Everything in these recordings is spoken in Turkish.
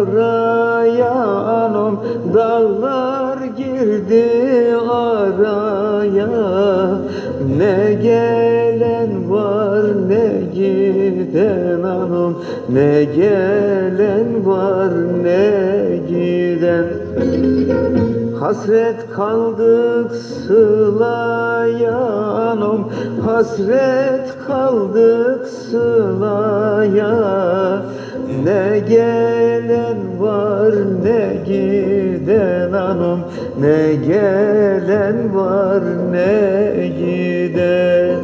Araya anam Dağlar girdi araya. Ne gelen var ne giden anam Ne gelen var ne giden. Hasret kaldık sılaya anam Hasret kaldık sılaya Ne gelen var ne giden anam. Ne gelen var ne giden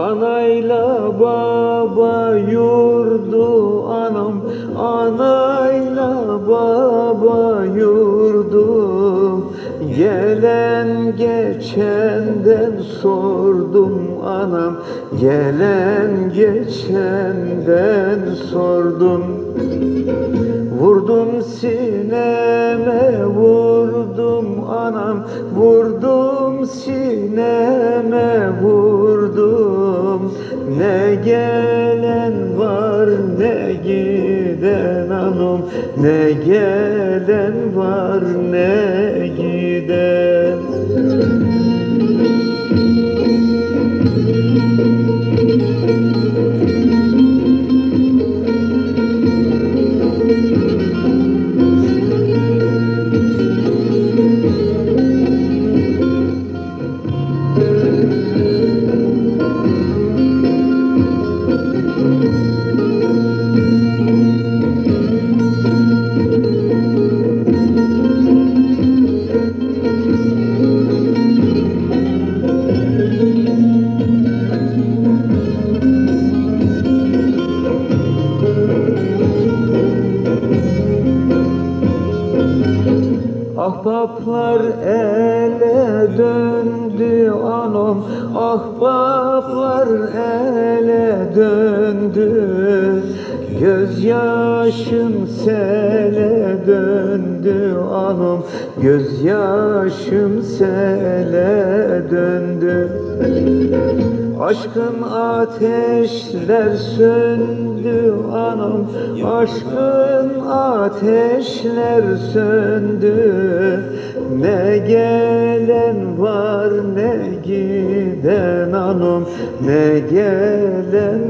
Anayla baba yurdu anam. Anayla baba yurdu. Gelen geçenden sordum anam. Gelen geçenden sordum. Vurdum sineme vurdum anam. Vurdum sineme vurdum gelen var ne giden anam? Ne gelen var ne Ahbaplar ele döndü anam. Ahbaplar ele döndü Gözyaşım sele döndü anam. Gözyaşım sele döndü. Aşkın ateşler söndü anam. Aşkın ateşler söndü. Ne gelen var ne giden anam. Ne gelen